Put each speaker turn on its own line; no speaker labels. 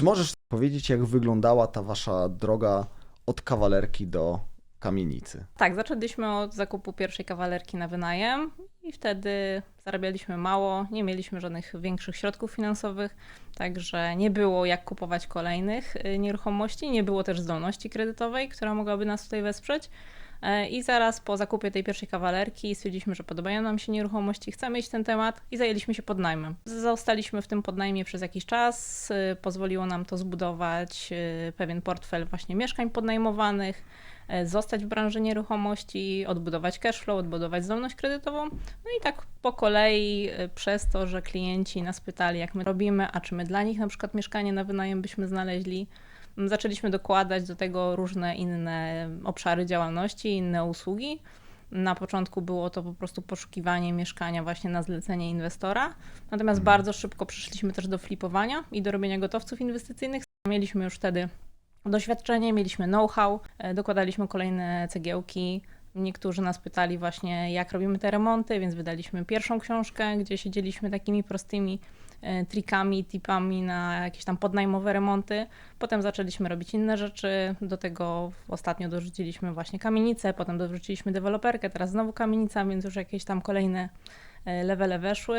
Czy możesz powiedzieć, jak wyglądała ta wasza droga od kawalerki do kamienicy?
Tak, zaczęliśmy od zakupu pierwszej kawalerki na wynajem i wtedy zarabialiśmy mało, nie mieliśmy żadnych większych środków finansowych, także nie było jak kupować kolejnych y, nieruchomości, nie było też zdolności kredytowej, która mogłaby nas tutaj wesprzeć. E, I zaraz po zakupie tej pierwszej kawalerki stwierdziliśmy, że podobają nam się nieruchomości, chcemy mieć ten temat i zajęliśmy się podnajmem. Zostaliśmy w tym podnajmie przez jakiś czas, y, pozwoliło nam to zbudować y, pewien portfel właśnie mieszkań podnajmowanych, e, zostać w branży nieruchomości, odbudować cashflow, odbudować zdolność kredytową. No i tak po kolei y, przez to, że klienci nas pytali, jak my robimy, a czy my dla nich na przykład mieszkanie na wynajem byśmy znaleźli, m, zaczęliśmy dokładać do tego różne inne obszary działalności, inne usługi. Na początku było to po prostu poszukiwanie mieszkania właśnie na zlecenie inwestora, natomiast bardzo szybko przeszliśmy też do flipowania i do robienia gotowców inwestycyjnych. Mieliśmy już wtedy doświadczenie, mieliśmy know-how, e, dokładaliśmy kolejne cegiełki. Niektórzy nas pytali właśnie, jak robimy te remonty, więc wydaliśmy pierwszą książkę, gdzie siedzieliśmy takimi prostymi e, trikami, tipami na jakieś tam podnajmowe remonty. Potem zaczęliśmy robić inne rzeczy. Do tego ostatnio dorzuciliśmy właśnie kamienicę, potem dorzuciliśmy deweloperkę, teraz znowu kamienica, więc już jakieś tam kolejne e, levele weszły.